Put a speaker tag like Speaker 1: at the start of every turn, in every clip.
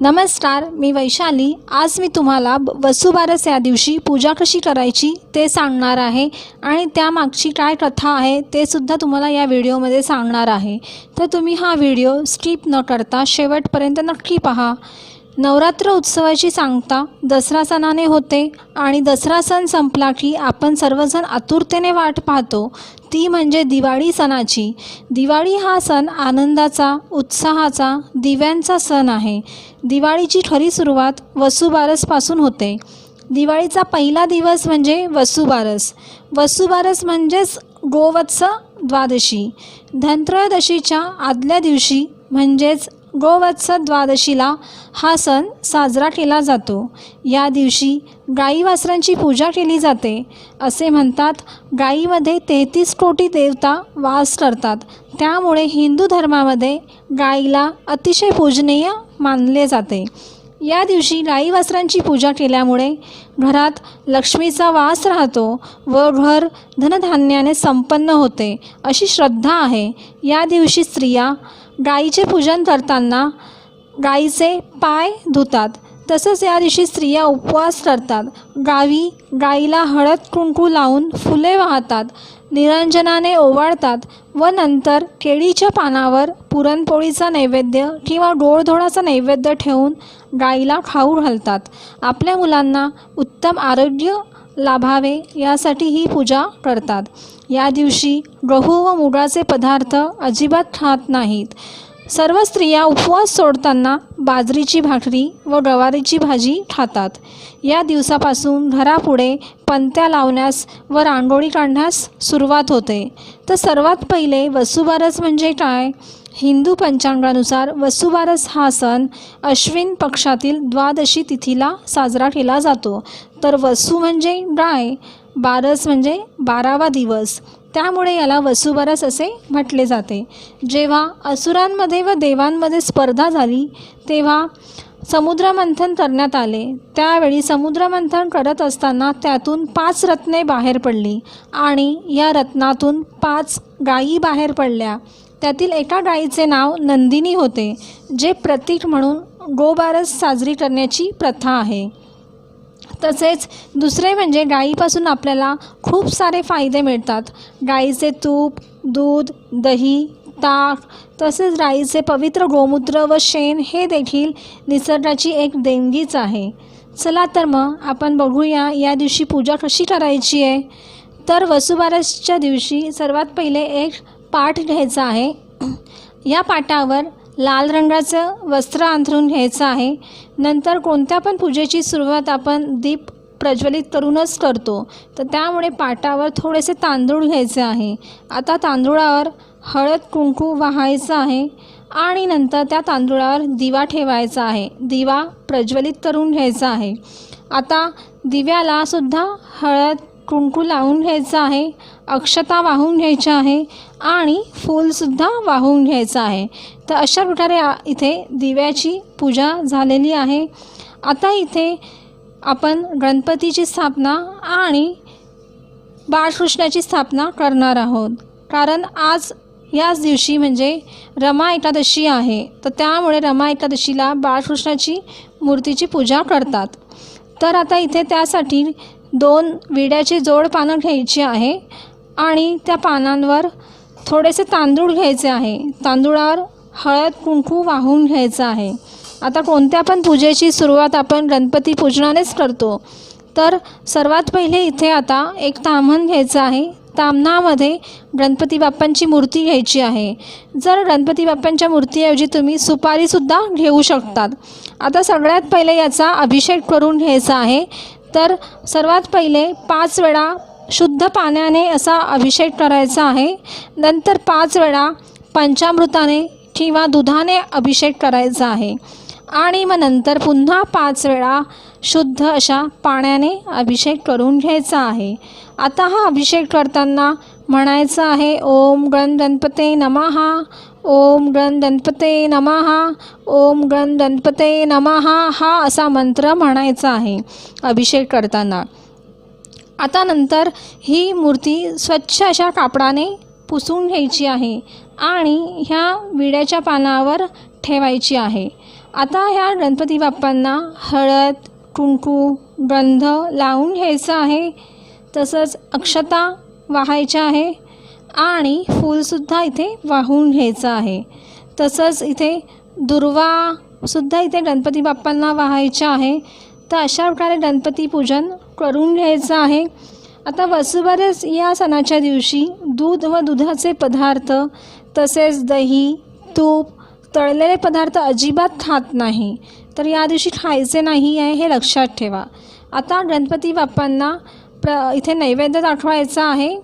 Speaker 1: नमस्कार मी वैशाली. आज मी तुम्हाला वसुबारस या दिवशी पूजा कशी करायची ते सांगणार आहे आणि त्यामागची काय कथा आहे ते सुद्धा तुम्हाला या व्हिडिओमध्ये सांगणार आहे. तर तुम्ही हा व्हिडिओ स्किप न करता शेवटपर्यंत नक्की पहा. नवरात्र उत्सवाची सांगता दसरा सणाने होते आणि दसरा सण संपला की आपण सर्वजण आतुरतेने वाट पाहतो. ती म्हणजे दिवाळी सणाची. दिवाळी हा सण आनंदाचा उत्साहाचा दिव्यांचा सण आहे. दिवाळीची खरी सुरुवात वसुबारसपासून होते. दिवाळीचा पहिला दिवस म्हणजे वसुबारस. वसुबारस म्हणजेच गोवत्स द्वादशी. धनत्रयोदशीच्या आदल्या दिवशी म्हणजेच गोवत्स द्वादशीला हा सण साजरा केला जातो. या दिवशी गाई वासरांची पूजा केली जाते. असे म्हणतात गाईमध्ये तेहतीस कोटी देवता वास करतात. त्यामुळे हिंदू धर्मामध्ये गाईला अतिशय पूजनीय मानले जाते. या दिवशी गाई वासरांची पूजा केल्यामुळे घरात लक्ष्मीचा वास राहतो व घर धनधान्याने संपन्न होते अशी श्रद्धा आहे. या दिवशी स्त्रिया गाईचे पूजन करताना गाईचे पाय धुतात. तसंच या दिवशी स्त्रिया उपवास करतात. गावी गाईला हळद कुंकू लावून फुले वाहतात. निरंजनाने ओवाळतात व नंतर केळीच्या पानावर पुरणपोळीचा नैवेद्य किंवा गोडधोडाचा नैवेद्य ठेवून गाईला खाऊ घालतात. आपल्या मुलांना उत्तम आरोग्य लाभावे यासाठी ही पूजा करतात. या दिवशी गहू व मुगाचे पदार्थ अजिबात खात नाहीत. सर्व स्त्रिया उपवास सोडताना बाजरीची भाकरी व गवारीची भाजी खातात. या दिवसापासून घरापुढे पंत्या लावण्यास व रांगोळी काढण्यास सुरुवात होते. तर सर्वात पहिले वसुबारस म्हणजे काय? हिंदू पंचांगानुसार वसुबारस हा सण अश्विन पक्षातील द्वादशी तिथीला साजरा केला जातो. तर वसू म्हणजे राय बारस म्हणजे बारावा दिवस. त्यामुळे याला वसुबारस असे म्हटले जाते. जेव्हा असुरांमध्ये व देवांमध्ये स्पर्धा झाली तेव्हा समुद्रमंथन करण्यात आले. त्यावेळी समुद्रमंथन करत असताना त्यातून पाच रत्ने बाहेर पडली आणि या रत्नातून पाच गायी बाहेर पडल्या. त्यातील एका गायीचे नाव नंदिनी होते जे प्रतीक म्हणून गोबारस साजरी करण्याची प्रथा आहे. तसेच दुसरे म्हणजे गाईपासून आपल्याला खूप सारे फायदे मिळतात. गाईचे तूप दूध दही ताक तसेच गाईचे पवित्र गोमूत्र व शेण हे देखील निसर्गाची एक देणगीच आहे. चला तर मग आपण बघूया या दिवशी पूजा कशी करायची आहे. तर वसुबारसच्या दिवशी सर्वात पहिले एक पाठ घ्यायचा आहे. या पाठावर लाल रंगाचं वस्त्र अंथरून घ्यायचं आहे. नंतर कोणत्या पण पूजेची सुरुवात आपण दीप प्रज्वलित करूनच करतो. तर त्यामुळे पाटावर थोडेसे तांदूळ घ्यायचे आहे. आता तांदूळावर हळद कुंकू वाहायचं आहे आणि नंतर त्या तांदूळावर दिवा ठेवायचा आहे. दिवा प्रज्वलित करून घ्यायचा आहे. आता दिव्याला सुद्धा हळद कुंकू लावून घ्यायचं आहे अक्षता वाहून घ्यायच्या आहे आणि फूलसुद्धा वाहून घ्यायचं आहे. तर अशा प्रकारे इथे दिव्याची पूजा झालेली आहे. आता इथे आपण गणपतीची स्थापना आणि बाळकृष्णाची स्थापना करणार आहोत. कारण आज याच दिवशी म्हणजे रमा एकादशी आहे. तर त्यामुळे रमा एकादशीला बाळकृष्णाची मूर्तीची पूजा करतात. तर आता इथे त्यासाठी दोन विड्याची जोड पानं घ्यायची आहे आणि त्या पानांवर थोडेसे तांदूळ घ्यायचे आहे. तांदूळावर हळद कुंकू वाहून घ्यायचं आहे. आता कोणत्या पण पूजेची सुरुवात आपण गणपती पूजनानेच करतो. तर सर्वात पहिले इथे आता एक ताम्हण घ्यायचं आहे. तामणामध्ये गणपती बाप्पांची मूर्ती घ्यायची आहे. जर गणपती बाप्पांच्या मूर्तीऐवजी तुम्ही सुपारीसुद्धा घेऊ शकतात. आता सगळ्यात पहिले याचा अभिषेक करून घ्यायचा आहे. तर सर्वात पहिले पाच वेळा शुद्ध पाण्याने असा अभिषेक करायचा आहे. नंतर पाच वेळा पंचामृताने किंवा दुधाने अभिषेक करायचा आहे. आणि मग नंतर पुन्हा पाच वेळा शुद्ध अशा पाण्याने अभिषेक करून घ्यायचा आहे. आता हा अभिषेक करताना म्हणायचं आहे ओम गण गणपते नमहा ओम गण गणपते नमहा ओम गण गणपते नमहा हा असा मंत्र म्हणायचा आहे अभिषेक करताना. आता नंतर ही मूर्ती स्वच्छ अशा कापडाने पुसून घ्यायची आहे आणि ह्या विड्याच्या पानावर ठेवायची आहे. आता ह्या गणपती बाप्पांना हळद कुंकू गंध लावून घ्यायचं आहे. तसंच अक्षता वाहायच्या आहे आणि फूलसुद्धा इथे वाहून घ्यायचं आहे. तसंच इथे दुर्वासुद्धा इथे गणपती बाप्पांना वाहायच्या आहे. तर अशा प्रकारे गणपती पूजन करून घ्यायचं आहे. आता वसुबारस या सणाच्या दिवशी दूध व दुधाचे पदार्थ तसेच दही तूप तळलेले पदार्थ अजिबात खात नाही. तर या दिवशी खायचे नाही आहे हे लक्षात ठेवा. आता गणपती बाप्पांना प्र इथे नैवेद्य दाखवायचा आहे.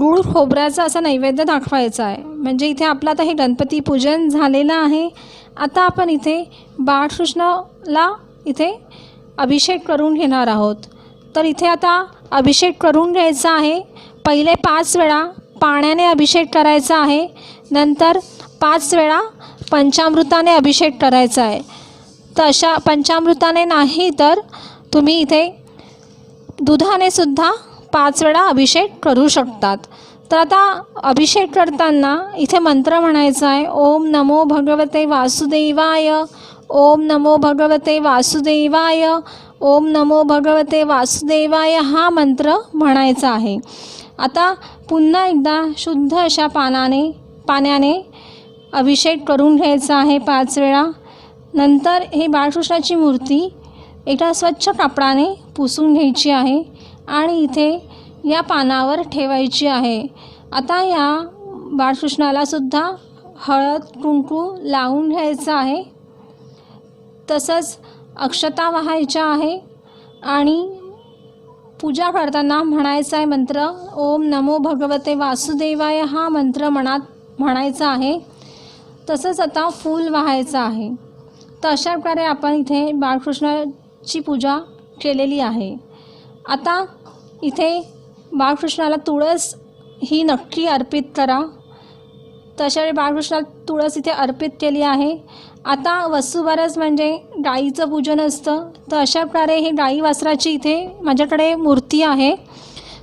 Speaker 1: गूळ खोबऱ्याचा असा नैवेद्य दाखवायचा आहे. म्हणजे इथे आपलं आता हे गणपती पूजन झालेलं आहे. आता आपण इथे बाळकृष्णाला इथे अभिषेक करून घेणार आहोत. तर इथे आता अभिषेक करून घ्यायचा आहे. पहिले पाच वेळा पाण्याने अभिषेक करायचा आहे. नंतर पाच वेळा पंचामृताने अभिषेक करायचा आहे. तर अशा पंचामृताने नाही तर तुम्ही इथे दुधाने सुद्धा पाच वेळा अभिषेक करू शकतात. तर आता अभिषेक करताना इथे मंत्र म्हणायचा आहे ओम नमो भगवते वासुदेवाय ओम नमो भगवते वासुदेवाय ओम नमो भगवते वासुदेवाय हा मंत्र म्हणायचा आहे. आता पुन्हा एकदा शुद्ध अशा पानाने पाण्याने अभिषेक करून घ्यायचा आहे पाच वेळा. नंतर ही बाळकृष्णाची मूर्ती एका स्वच्छ कापडाने पुसून घ्यायची आहे आणि इथे या पानावर ठेवायची आहे. आता या बाळकृष्णालासुद्धा हळद कुंकू लावून घ्यायचं आहे. तसंच अक्षता व्हायच्या आहे आणि पूजा करताना म्हणायचा आहे मंत्र ओम नमो भगवते वासुदेवाय हा मंत्र मनात म्हणायचा आहे. तसंच आता फूल वाहायचं आहे. तर अशा प्रकारे आपण इथे बाळकृष्णाची पूजा केलेली आहे. आता इथे बाळकृष्णाला तुळस ही नक्की अर्पित करा. तशावेळी बाळकृष्णाला तुळस इथे अर्पित केली आहे. आता वसुबारस म्हणजे गाईचं पूजन असतं. तर अशा प्रकारे हे गाई वासराची इथे माझ्याकडे मूर्ती आहे.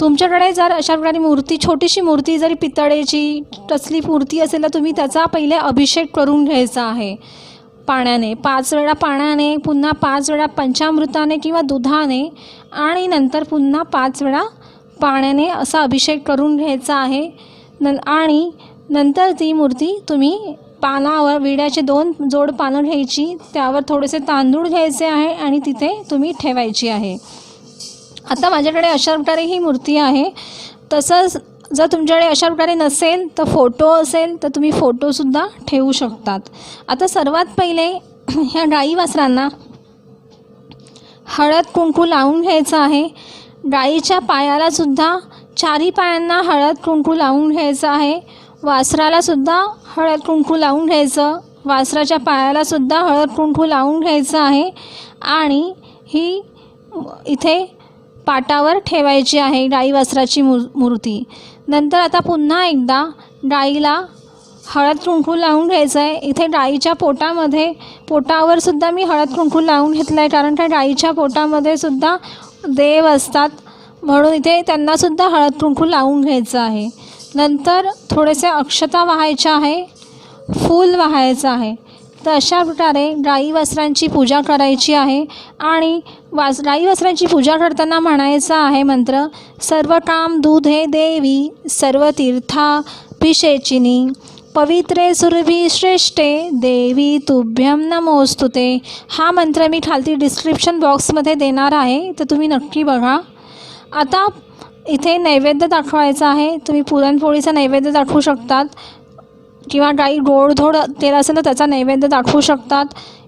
Speaker 1: तुमच्याकडे जर अशा प्रकारे मूर्ती छोटीशी मूर्ती जरी पितळेची कसली मूर्ती असेल तर तुम्ही त्याचा पहिले अभिषेक करून घ्यायचा आहे. पाण्याने पाच वेळा पाण्याने पुन्हा पाच वेळा पंचामृताने किंवा दुधाने आणि नंतर पुन्हा पाच वेळा पाण्याने असा अभिषेक करून घ्यायचा आहे. न आणि नंतर ती मूर्ती तुम्ही पानावर विड्याचे दोन जोड पानं घ्यायची त्यावर थोडेसे तांदूळ घ्यायचे आहे आणि तिथे तुम्ही ठेवायची आहे. आता माझ्याकडे अशा प्रकारे ही मूर्ती आहे. तसंच जर तुमच्याकडे अशा प्रकारे नसेल तर फोटो असेल तर तुम्ही फोटोसुद्धा ठेवू शकतात. आता सर्वात पहिले ह्या गाई वासरांना हळद कुंकू लावून घ्यायचं आहे. गाईच्या पायालासुद्धा चारी पायांना हळद कुंकू लावून घ्यायचं आहे. वासरालासुद्धा हळद कुंकू लावून घ्यायचं. वासराच्या पायालासुद्धा हळद कुंकू लावून घ्यायचं आहे. आणि ही इथे पाटावर ठेवायची आहे गाई वासराची मू मूर्ती. नंतर आता पुन्हा एकदा गाईला हळद कुंकू लावून घ्यायचं आहे इथे डाळीच्या पोटामध्ये पोटावर सुद्धा मी हळद कुंकू लावून घेतलं आहे कारण त्या गाईच्या पोटामध्ये सुद्धा देव असतात. म्हणून इथे त्यांनासुद्धा हळद कुंकू लावून घ्यायचं आहे. नंतर थोडेसे अक्षता वाहायच्या आहे फूल वाहायचं आहे. तर अशा प्रकारे गाई वस्त्रांची पूजा करायची आहे आणि वास गाई वस्त्रांची पूजा करताना म्हणायचं आहे मंत्र सर्व काम दूधे देवी सर्व तीर्था पिशेचिनी पवित्रे सुरभी श्रेष्ठे देवी तुभ्यम नमोस्तुते हा मंत्र मी खालती डिस्क्रिप्शन बॉक्समध्ये देणार आहे तर तुम्ही नक्की बघा. आता इथे नैवेद्य दाखवायचा आहे तुम्ही पुरणपोळीचा नैवेद्य दाखवू शकतात. किंवा गाई गोडधोड तेल असेल तर त्याचा नैवेद्य दाखवू शकतात.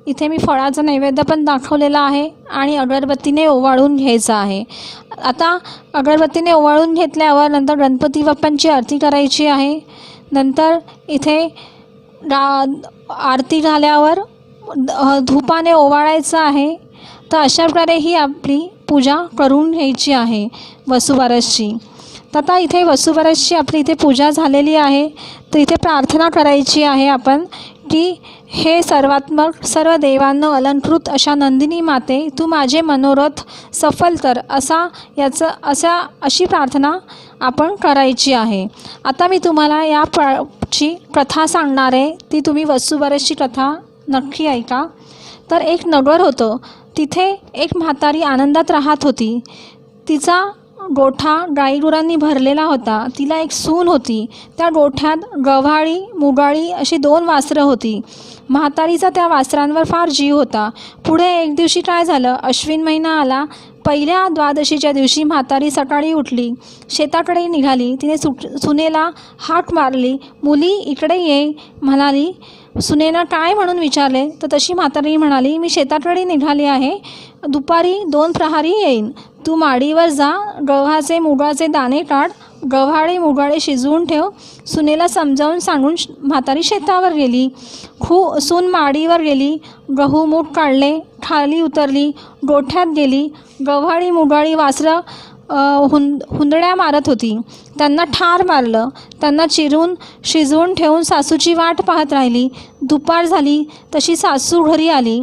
Speaker 1: इथे मी फळाचा नैवेद्य पण दाखवलेला आहे आणि अगरबत्तीने ओवाळून घ्यायचं आहे. आता अगरबत्तीने ओवाळून घेतल्यावर नंतर गणपती बाप्पांची आरती करायची आहे. नंतर इथे गा आरती झाल्यावर द- धुपाने ओवाळायचं आहे. तर अशा प्रकारे ही आपली पूजा करून घ्यायची आहे वसुबारसची. तर आता इथे वसुबरसची आपली इथे पूजा झालेली आहे. तर इथे प्रार्थना करायची आहे आपण की हे सर्वात्मक सर्व देवांना अलंकृत अशा नंदिनी माते तू माझे मनोरथ सफल कर असा याचं अशा अशी प्रार्थना आपण करायची आहे. आता मी तुम्हाला या प ची कथा सांगणार आहे. ती तुम्ही वसुबरसची कथा नक्की ऐका. तर एक नगर होतं. तिथे एक म्हातारी आनंदात राहत होती. तिचा गोठा गाईगुरांनी भरलेला होता. तिला एक सून होती. त्या गोठ्यात गव्हाळी मुगाळी अशी दोन वासरं होती. म्हातारीचा त्या वासरांवर फार जीव होता. पुढे एक दिवशी काय झालं? अश्विन महिना आला. पहिल्या द्वादशीच्या दिवशी म्हातारी सकाळी उठली. शेताकडे निघाली. तिने सुट सुनेला हाक मारली. मुली इकडे ये म्हणाली. सुनेनं काय? म्हणून विचारले. तर तशी म्हातारी म्हणाली मी शेताकडे निघाली आहे. दुपारी दोन प्रहारी येईन. तू माडीवर जा गव्हाचे मुगाचे दाणे काढ गव्हाळे मुगाळे शिजवून ठेव. सुनेला समजावून सांगून श- म्हातारी शेतावर गेली. खू सून माडीवर गेली. गहू मूग काढले खाली उतरली गोठ्यात गेली. गव्हाळी मुगाळी वासरं हुंद हुंदड्या मारत होती. त्यांना ठार मारलं. त्यांना चिरून शिजवून ठेवून सासूची वाट पाहत राहिली. दुपार झाली. तशी सासू घरी आली.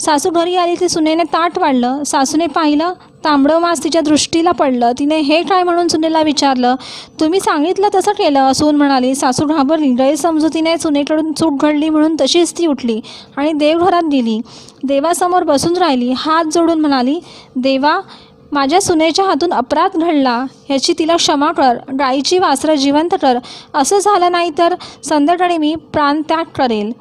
Speaker 1: सासू घरी आली ती सुनेने ताट वाढलं. सासूने पाहिलं तांबडं मास तिच्या दृष्टीला पडलं. तिने हे काय म्हणून सुनेला विचारलं? तुम्ही सांगितलं तसं केलं सून म्हणाली सासू घाबरली. गैरसमजुतीने सुनेकडून चूक घडली म्हणून तशीच ती उठली आणि देवघरात गेली. देवासमोर बसून राहिली. हात जोडून म्हणाली देवा माझ्या सुनेच्या हातून अपराध घडला. ह्याची तिला क्षमा कर. गाईची वासरं जिवंत कर. असं झालं नाही तर संध्याकाळी मी प्राणत्याग करेल.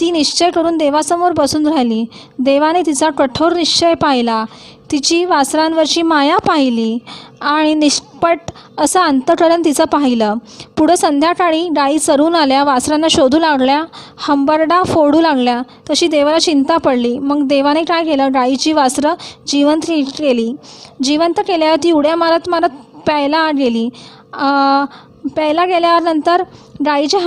Speaker 1: ती निश्चय करून देवासमोर बसून राहिली. देवाने तिचा कठोर निश्चय पाहिला. तिची वासरांवरची माया पाहिली आणि निष्पट असं अंतकरण तिचं पाहिलं. पुढं संध्याकाळी गाई चरून आल्या वासरांना शोधू लागल्या हंबरडा फोडू लागल्या. तशी देवाला चिंता पडली. मग देवाने काय केलं? गाईची वासरं जिवंत केली. जिवंत केल्यावर ती उड्या मारत मारत प्यायला गेली. प्यायला गेल्यावर नंतर गाईचे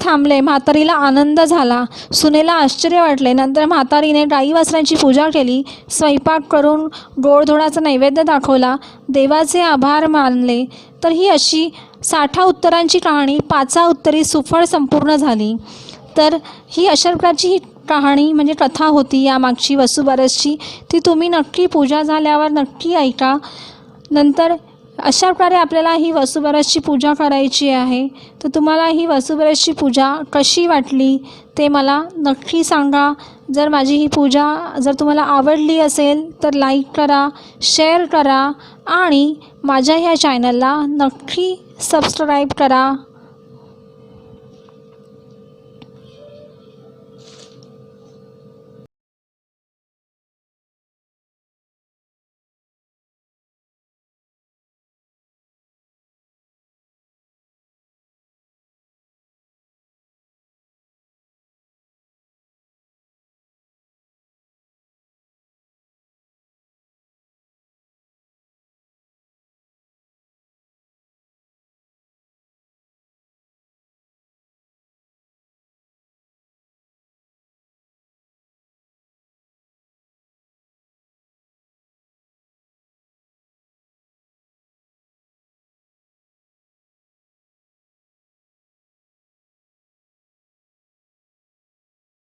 Speaker 1: थांबले. म्हातारीला आनंद झाला. सुनेला आश्चर्य वाटले. नंतर म्हातारीने गाई वासरांची पूजा केली. स्वयंपाक करून गोडधोडाचा नैवेद्य दाखवला. देवाचे आभार मानले. तर ही अशी साठा उत्तरांची कहाणी पाचा उत्तरी सुफळ संपूर्ण झाली. तर ही अशा प्रकारची ही कहाणी म्हणजे कथा होती. यामागची वसुबारसची ती तुम्ही नक्की पूजा झाल्यावर नक्की ऐका. नंतर अशा प्रकारे आपल्याला ही वसुबरसची पूजा करायची आहे. तर तुम्हाला ही वसुबरसची पूजा कशी वाटली ते मला नक्की सांगा. जर माझी ही पूजा जर तुम्हाला आवडली असेल तर लाईक करा शेअर करा आणि माझ्या ह्या चॅनलला नक्की सबस्क्राईब करा.